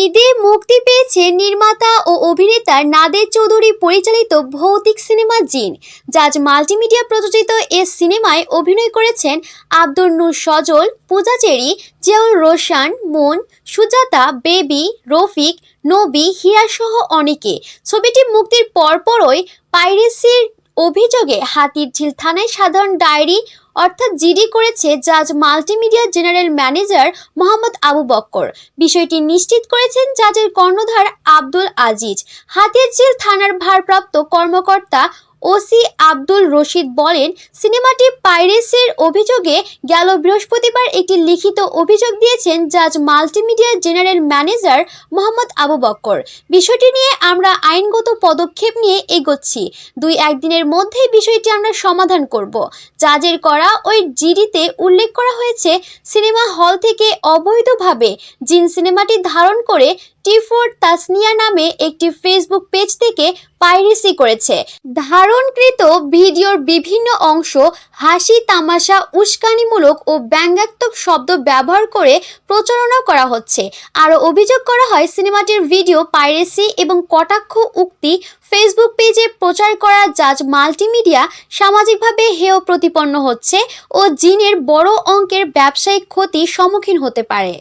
ঈদে মুক্তি পেয়েছে নির্মাতা ও অভিনেতা নাদের চৌধুরী পরিচালিত ভৌতিক সিনেমা জিন, যাজ মাল্টিমিডিয়া প্রযোজিত এ সিনেমায় অভিনয় করেছেন আব্দুল নূর সজল, পূজা চেরি জিয়াউল রোশান, মন, সুজাতা, বেবি, রফিক, নবী হিরাসহ অনেকে। ছবিটি মুক্তির পরপরই পাইরেসির অভিযোগে হাতিরঝিল থানায় সাধারণ ডায়েরি অর্থাৎ জিডি করেছে Jaaz multimedia general manager Mohammad Abu Bakkar. বিষয়টি নিশ্চিত করেছেন জাজের কর্ণধার আব্দুল আজিজ। হাতিরঝিল থানার ভারপ্রাপ্ত কর্মকর্তা ওসি আব্দুল রশিদ বলেন, সিনেমাটি পাইরেসির অভিযোগে গেল বৃহস্পতিবার একটি লিখিত অভিযোগ দিয়েছেন Jaaz multimedia general manager Mohammad Abu Bakkar. বিষয়টি নিয়ে আমরা আইনগত পদক্ষেপ নিয়ে এগোচ্ছি। দুই একদিনের মধ্যেই বিষয়টি আমরা সমাধান করব। জাজের করা ওই জিডিতে উল্লেখ করা হয়েছে, সিনেমা হল থেকে অবৈধভাবে জিন সিনেমাটি ধারণ করে টিফোর তাসনিয়া নামে একটি ফেসবুক পেজ থেকে পাইরেসি করেছে। ধারণকৃত ভিডিওর বিভিন্ন অংশ হাসি, তামাশা, উস্কানিমূলক ও ব্যঙ্গাত্মক শব্দ ব্যবহার করে প্রচারণা করা হচ্ছে। আরও অভিযোগ করা হয়, সিনেমাটির ভিডিও পাইরেসি এবং কটাক্ষ উক্তি ফেসবুক পেজে প্রচার করা জাজ মাল্টিমিডিয়া সামাজিকভাবে হেয় প্রতিপন্ন হচ্ছে ও জিনের বড় অঙ্কের ব্যবসায়িক ক্ষতি সম্মুখীন হতে পারে।